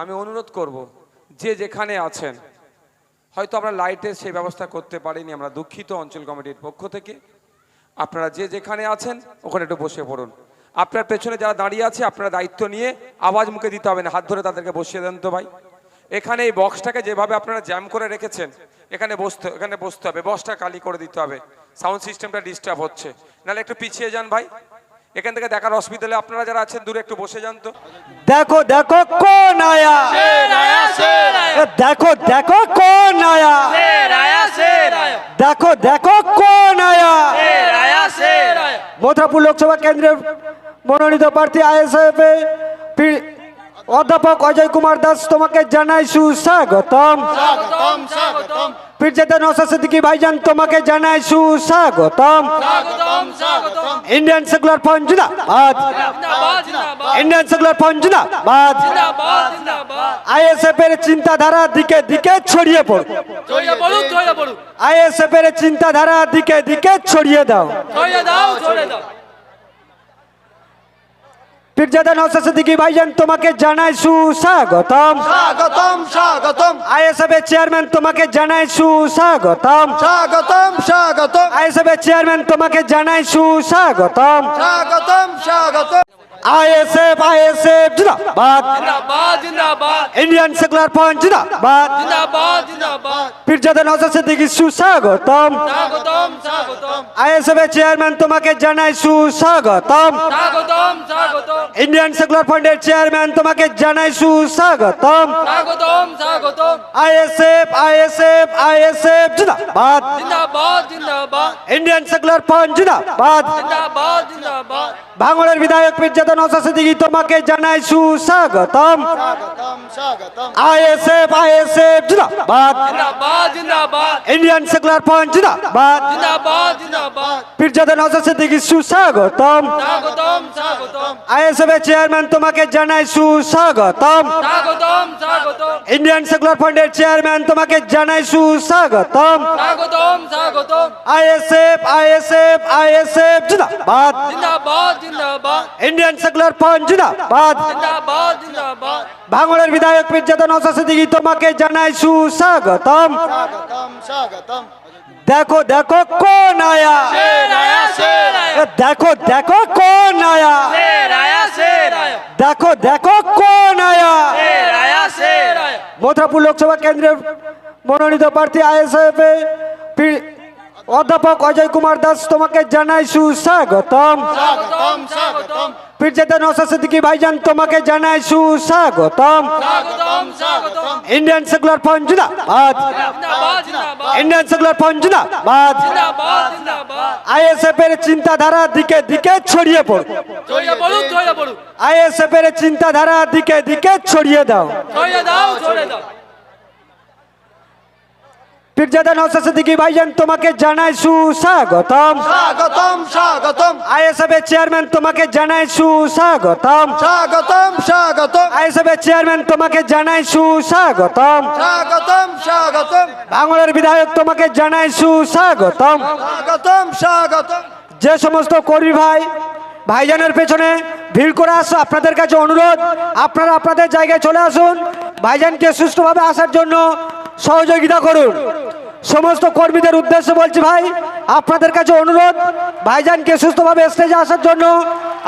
আমি অনুরোধ করব, যে যেখানে আছেন, হয়তো আমরা লাইটের সেই ব্যবস্থা করতে পারিনি, আমরা দুঃখিত অঞ্চল কমিটির পক্ষ থেকে। আপনারা যে যেখানে আছেন, ওখানে একটু বসে পড়ুন। আপনার পেছনে যারা দাঁড়িয়ে আছে, আপনারা দায়িত্ব নিয়ে আওয়াজ মুখে দিতে হবে না, হাত ধরে তাদেরকে বসিয়ে দেন তো ভাই। এখানে এই বক্সটাকে যেভাবে আপনারা জ্যাম করে রেখেছেন, এখানে বসতে এখানে বসতে হবে, বক্সটা খালি করে দিতে হবে। সাউন্ড সিস্টেমটা ডিস্টার্ব হচ্ছে। নাহলে একটু পিছিয়ে যান ভাই। এখান থেকে দেখার অসুবিধা হলে আপনারা যারা আছেন দূরে একটু বসে যান তো। দেখো দেখো কোন আয়া দেখো দেখো কোন আয়া দেখো দেখো কোন আয়া মথুরাপুর লোকসভা কেন্দ্রের মনোনীত প্রার্থী আইএসএফ অধ্যাপক অজয় কুমার দাস তোমাকে জানাই সুস্বাগতম স্বাগতম স্বাগতম। পীরজাদা নওশাদ সিদ্দিকী ভাইজান তোমাকে জানাই সুস্বাগতম। ইন্ডিয়ান সেকুলার ফ্রন্ট জিন্দাবাদ। জিন্দাবাদ জিন্দাবাদ। ইন্ডিয়ান সেকুলার ফ্রন্ট জিন্দাবাদ। জিন্দাবাদ জিন্দাবাদ। আইএসএফ এর চিন্তাধারা দিকে দিকে ছড়িয়ে পড়ো ছড়িয়ে পড়ুন ছড়িয়ে পড়ুন আইএসএফ এর চিন্তাধারা দিকে দিকে ছড়িয়ে দাও। ছড়িয়ে দাও ছড়িয়ে দাও। পীরজাদা নওশাদ সিদ্দিকী ভাইজান তোমাকে জানাই সুস্বাগতম। স্বাগতম স্বাগতম। আইএসএফ এর চেয়ারম্যান তোমাকে জানাই সুস্বাগতম। স্বাগতম স্বাগতম। আইএসএফ এর চেয়ারম্যান তোমাকে জানাই সুস্বাগতম। স্বাগতম স্বাগতম। আইএসএফ আইএসএফ জিন্দাবাদ। জিন্দাবাদ ইন্ডিয়ান সেকুলার ফ্রন্ট জিন্দাবাদ। জিন্দাবাদ জিন্দাবাদ। পীরজাদা নওশাদ সিদ্দিকী সুস্বাগতম। স্বাগতম স্বাগতম। আইএসএফ এর চেয়ারম্যান তোমাকে জানাই সুস্বাগতম। স্বাগতম স্বাগতম। ইন্ডিয়ান সেকুলার ফ্রন্টের চেয়ারম্যান তোমাকে জানাই সুস্বাগতম। স্বাগতম স্বাগতম আইএসএফ আইএসএফ আইএসএফ জিন্দাবাদ। জিন্দাবাদ জিন্দাবাদ। ইন্ডিয়ান সেকুলার ফ্রন্ট জিন্দাবাদ। জিন্দাবাদ জিন্দাবাদ। ভাঙড়ের বিধায়ক পীরজাদা নওশাদ সিদ্দিকী তোমাকে জানাই সুস্বাগতম। স্বাগতম স্বাগতম। আইএসএফ আইএসএফ জিন্দাবাদ। জিন্দাবাদ জিন্দাবাদ। ইন্ডিয়ান সেকুলার ফ্রন্ট জিন্দাবাদ। জিন্দাবাদ জিন্দাবাদ। পীরজাদা নওশাদ সিদ্দিকী সুস্বাগতম। স্বাগতম স্বাগতম। আইএসএফ এর চেয়ারম্যান তোমাকে জানাই সুস্বাগতম। স্বাগতম স্বাগতম। ইন্ডিয়ান সেকুলার ফ্রন্টের চেয়ারম্যান তোমাকে জানাই সুস্বাগতম। স্বাগতম স্বাগতম। আইএসএফ আইএসএফ আইএসএফ জিন্দাবাদ। জিন্দাবাদ জিন্দাবাদ। ইন্ডিয়ান সেকুলার ফ্রন্ট জিন্দাবাদ। ভাঙড়ের বিধায়ক পীরজাদা নওশাদ সিদ্দিকী তোমাকে জানাই সুস্বাগতম। স্বাগতম স্বাগতম। দেখো দেখো কোন আয়া। দেখো দেখো কোন আয়া। দেখো দেখো কোন আয়া। মথুরাপুর লোকসভা কেন্দ্রের মনোনীত প্রার্থী আইএসএফ অধ্যাপক অজয় কুমার দাস তোমাকে জানাই সুস্বাগতম। স্বাগতম স্বাগতম। পীরজাদা নওশাদ সিদ্দিকী ভাইজান তোমাকে জানাই সুস্বাগতম। স্বাগতম স্বাগতম। ইন্ডিয়ান সেকুলার ফ্রন্ট জিন্দাবাদ। ইন্ডিয়ান সেকুলার ফ্রন্ট জিন্দাবাদ। আইএসএফ এর চিন্তাধারা দিকে দিকে ছড়িয়ে পড়ো আইএসএফ এর চিন্তাধারা দিকে দিকে ছড়িয়ে দাও। ছড়িয়ে দাও ছড়িয়ে দাও। পীরজাদা নওশাদ সিদ্দিকী ভাইজান তোমাকে জানাই সুস্বাগতম। স্বাগতম স্বাগতম। আইএসএফ এর চেয়ারম্যান তোমাকে জানাই সুস্বাগতম। স্বাগতম স্বাগতম। আইএসএফ এর চেয়ারম্যান তোমাকে জানাই সুস্বাগতম। স্বাগতম স্বাগতম। ভাঙড়ের বিধায়ক তোমাকে জানাই সুস্বাগতম। স্বাগতম স্বাগতম। যে সমস্ত কর্মী ভাই ভাইজানের পেছনে ভিড় করে আসো আপনাদের কাছে অনুরোধ আপনারা আপনাদের জায়গায় চলে আসুন ভাইজানকে সুষ্ঠুভাবে আসার জন্য সহযোগিতা করুন। সমস্ত কর্মীদের উদ্দেশ্যে বলছি ভাই, আপনাদের কাছে অনুরোধ, ভাইজানকে সুস্থভাবে স্টেজে আসার জন্য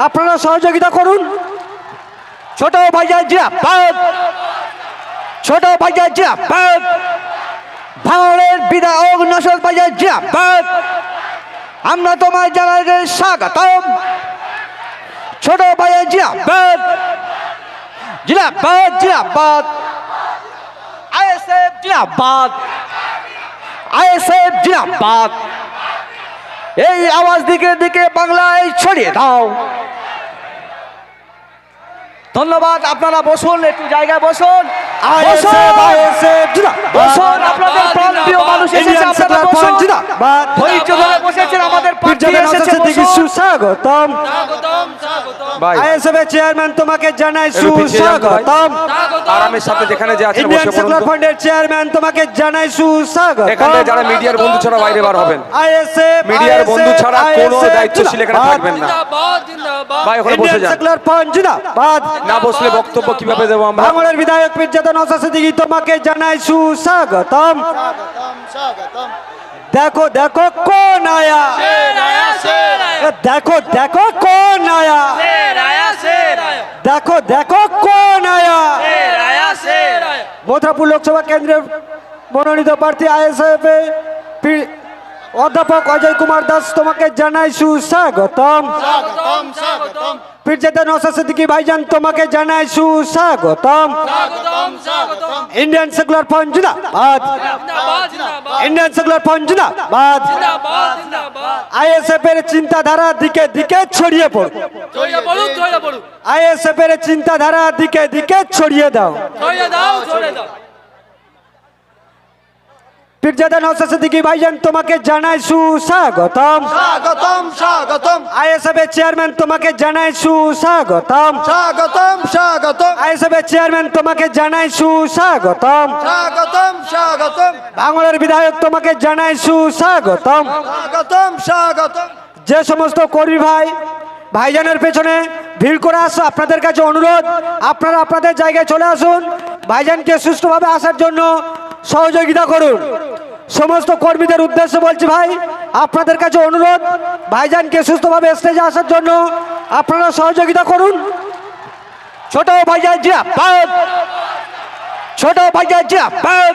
আপনারা সহযোগিতা করুন। ছোট ভাইজান জিরাবাদ ছোট ভাইজান জিরাবাদ ভাঙড়ের বিধায়ক নসল ভাইজান জিরাবাদ আমরা তোমার জানাতে স্বাগতম। ছোট ভাইয়া জিরাবাদ জিরাবাদ জিরাবাদ আইএসএফ জিরাবাদ আইএসএফ জিনাবাদ এই আওয়াজ দিকে দিকে বাংলায় ছড়িয়ে দাও। ধন্যবাদ আপনারা বসুন একটু জায়গায় বসুন। আপনাদের মানুষ এসেছে, আপনারা। ধৈর্য ধরে বসেছেন আমাদের সুস্বাগতম। চেয়ারম্যান তোমাকে জানাই সুস্বাগতম। আরামের সাথে যেখানে যে আছেন বসে পড়ুন ফান্ডের চেয়ারম্যান তোমাকে জানাই সুস্বাগতম। এখানটায় যারা মিডিয়ার বন্ধু ছাড়া বাইরে বার হবেন। আইএসএফ মিডিয়ার বন্ধু ছাড়া কোনো দায়িত্বশীল এখানে থাকবেন না। জিন্দাবাদ জিন্দাবাদ ভাই ওখানে বসে যান। সেকুলার ফান্ড জিন্দাবাদ না বসলে বক্তব্য কীভাবে দেবো আমরা? ভাঙড়ের বিধায়ক মির্জাদা নওশাদ সিদ্দিকী, তোমাকে জানাই সুস্বাগতম। স্বাগতম স্বাগতম দেখো দেখো কোন আয়া দেখো দেখো কোন আয়া দেখো দেখো কোন আয়া মথুরাপুর লোকসভা কেন্দ্রের মনোনীত প্রার্থী আইএসএফ অধ্যাপক অজয় কুমার দাস তোমাকে জানাই সুস্বাগতম। স্বাগতম স্বাগতম। পীরজাদা নওশাদ সিদ্দিকী ভাইজান তোমাকে জানাই সুস্বাগতম। স্বাগতম স্বাগতম। ইন্ডিয়ান সেকুলার ফ্রন্ট জিন্দাবাদ। জিন্দাবাদ জিন্দাবাদ। ইন্ডিয়ান সেকুলার ফ্রন্ট জিন্দাবাদ। জিন্দাবাদ জিন্দাবাদ। আইএসএফ এর চিন্তাধারা দিকে দিকে ছড়িয়ে পড়ো। আইএসএফ এর চিন্তাধারা দিকে দিকে ছড়িয়ে দাও। ছড়িয়ে দাও ছড়িয়ে দাও। পীরজাদা নওশাদ সিদ্দিকী ভাইজান তোমাকে জানাই সুস্বাগতম। স্বাগতম স্বাগতম। আইএসএফ এর চেয়ারম্যান তোমাকে জানাই সুস্বাগতম। স্বাগতম স্বাগতম। আইএসএফ এর চেয়ারম্যান তোমাকে জানাই সুস্বাগতম। স্বাগতম স্বাগতম। ভাঙড়ের বিধায়ক তোমাকে জানাই সুস্বাগতম। স্বাগতম স্বাগতম। যে সমস্ত কর্মী ভাই ভাইজানের পেছনে ভিড় করে আসো আপনাদের কাছে অনুরোধ আপনারা আপনাদের জায়গায় চলে আসুন। ভাইজানকে সুষ্ঠুভাবে আসার জন্য সহযোগিতা করুন। সমস্ত কর্মীদের উদ্দেশ্যে বলছি ভাই, আপনাদের কাছে অনুরোধ, ভাইজানকে সুস্থভাবে স্টেজে আসার জন্য আপনারা সহযোগিতা করুন। ছোট ভাইজান জিয়াবাদ ছোট ভাইজান জিয়াবাদ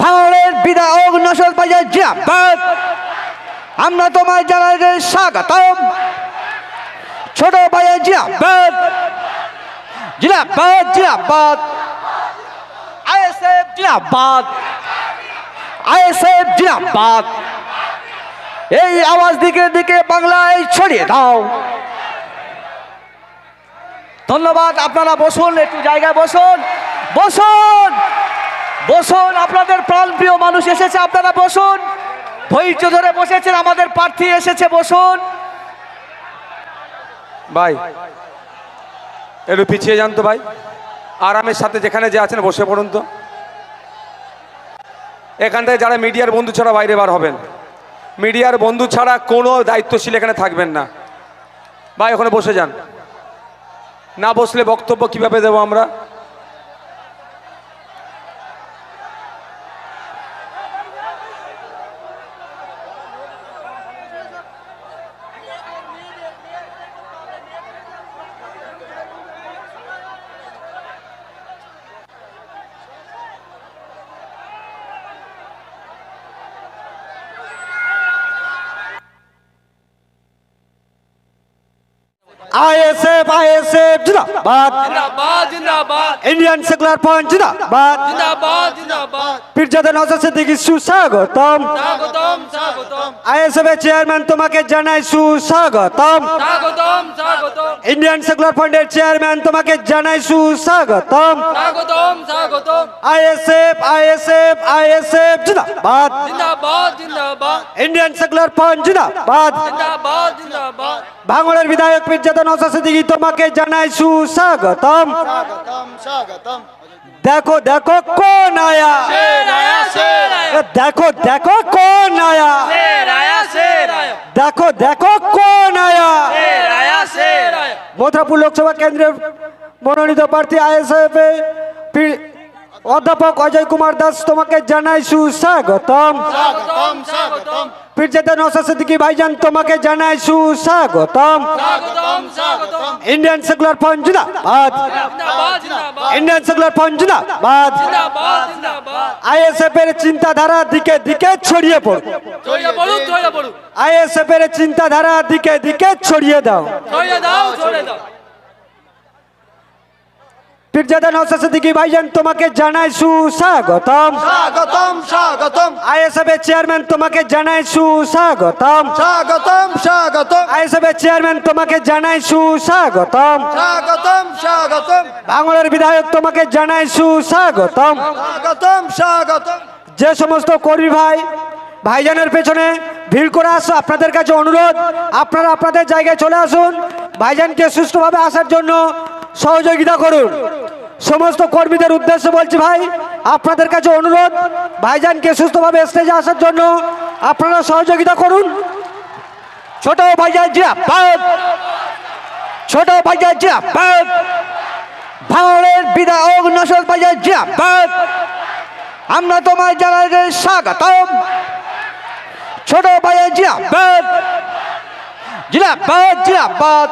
ভাঙড়ের বিধায়ক নসল ভাইজান জিয়াবাদ আমরা তোমায় জানাই যে স্বাগতম। ছোট ভাইয়া জিয়াবাদ জিয়াবাদ জিয়াবাদ আইএসএফ জিয়াবাদ আইএসএফ জিয়াবাদ এই আওয়াজ দিকে দিকে বাংলায় ছড়িয়ে দাও। ধন্যবাদ, আপনারা বসুন, একটু জায়গায় বসুন। বসুন! বসুন, আপনাদের প্রাণপ্রিয় মানুষ এসেছে, আপনারা বসুন। ধৈর্য ধরে বসেছেন, আমাদের প্রার্থী এসেছে, বসুন। ভাই, একটু পিছিয়ে যান তো ভাই। আরামের সাথে যেখানে যে আছেন, বসে পড়ুন তো। এখান থেকে যারা মিডিয়ার বন্ধু ছাড়া বাইরে বার হবেন। মিডিয়ার বন্ধু ছাড়া কোনো দায়িত্বশীল এখানে থাকবেন না। ভাই, ওখানে বসে যান। না বসলে বক্তব্য কীভাবে দেবো আমরা? আইএসএফ আইএসএফ জিন্দাবাদ। জিন্দাবাদ জিন্দাবাদ ইন্ডিয়ান সেকুলার ফ্রন্ট জিন্দাবাদ। জিন্দাবাদ জিন্দাবাদ পীরজাদা নওশাদ সিদ্দিকী সুস্বাগতম। স্বাগতম স্বাগতম। আইএসএফ এর চেয়ারম্যান তোমাকে জানাই সুস্বাগতম। স্বাগতম স্বাগতম। ইন্ডিয়ান সেকুলার ফ্রন্টের চেয়ারম্যান তোমাকে জানাই সুস্বাগতম। স্বাগতম স্বাগতম। আইএসএফ আইএসএফ আইএসএফ জিন্দাবাদ। জিন্দাবাদ জিন্দাবাদ। ইন্ডিয়ান সেকুলার ফ্রন্ট জিন্দাবাদ। জিন্দাবাদ জিন্দাবাদ। ভাঙড়ের বিধায়ক পীরজাদা নওশাদ সিদ্দিকী তোমাকে জানাই সুস্বাগতম। স্বাগতম স্বাগতম। দেখো দেখো কোন আয়া। দেখো দেখো কোন আয়া। দেখো দেখো কোন আয়া। মথুরাপুর লোকসভা কেন্দ্রের মনোনীত প্রার্থী আইএসএফ অধ্যাপক অজয় কুমার দাস তোমাকে জানাই সুস্বাগতম। স্বাগতম স্বাগতম। পীরজাদা নওশাদ সিদ্দিকী ভাইজান তোমাকে জানাই সুস্বাগতম। স্বাগতম স্বাগতম। ইন্ডিয়ান সেকুলার ফ্রন্ট জিন্দাবাদ। জিন্দাবাদ জিন্দাবাদ। ইন্ডিয়ান সেকুলার ফ্রন্ট জিন্দাবাদ। জিন্দাবাদ জিন্দাবাদ। আইএসএফ এর চিন্তাধারা দিকে দিকে ছড়িয়ে পড়ো আইএসএফ এর চিন্তাধারা দিকে দিকে ছড়িয়ে দাও। ছড়িয়ে দাও ছড়িয়ে দাও। পীরজাদা নওশাদ সিদ্দিকী ভাইজান তোমাকে জানাই সুস্বাগতম। স্বাগতম স্বাগতম। আইএসএফ এর চেয়ারম্যান তোমাকে জানাই সুস্বাগতম। স্বাগতম স্বাগতম। আইএসএফ এর চেয়ারম্যান তোমাকে জানাই সুস্বাগতম। স্বাগতম স্বাগতম। ভাঙড়ের বিধায়ক তোমাকে জানাই সুস্বাগতম। স্বাগতম স্বাগতম। যে সমস্ত কর্মী ভাই ভাইজানের পেছনে ভিড় করে আসো আপনাদের কাছে অনুরোধ আপনারা আপনাদের জায়গায় চলে আসুন ভাইজানকে সুষ্ঠুভাবে আসার জন্য সহযোগিতা করুন। সমস্ত কর্মীদের উদ্দেশ্যে বলছি ভাই, আপনাদের কাছে অনুরোধ, ভাইজানকে সুস্থভাবে স্টেজে আসার জন্য আপনারা সহযোগিতা করুন। ছোট ভাইজান জিয়াবাদ ছোট ভাইজান জিয়াবাদ ভাঙড়ের বিধায়ক নসল বাজার জিয়াবাদ আমরা তোমার জানাতে স্বাগতম। ছোট বাজার জিয়াবাদ জিয়াবাদ জিয়াবাদ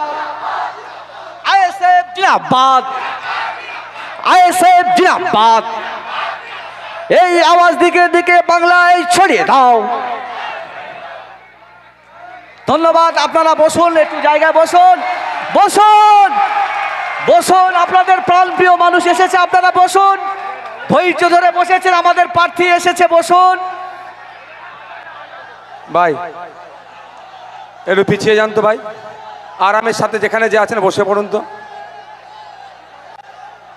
আইএসএফ জিয়াবাদ আইএসএফ জিয়াবাদ এই আওয়াজ দিকে দিকে বাংলায় ছড়িয়ে দাও। ধন্যবাদ, আপনারা বসুন, একটু জায়গায় বসুন। বসুন! বসুন, আপনাদের প্রাণপ্রিয় মানুষ এসেছে, আপনারা বসুন। ধৈর্য ধরে বসেছেন, আমাদের প্রার্থী এসেছে, বসুন। ভাই, একটু পিছিয়ে যান তো ভাই। আরামের সাথে যেখানে যে আছেন, বসে পড়ুন তো।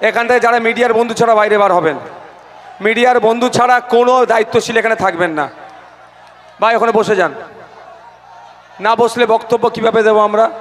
এখান থেকে যারা মিডিয়ার বন্ধু ছাড়া বাইরে বার হবেন। মিডিয়ার বন্ধু ছাড়া কোনো দায়িত্বশীল এখানে থাকবেন না। ভাই, ওখানে বসে যান। না বসলে বক্তব্য কীভাবে দেবো আমরা?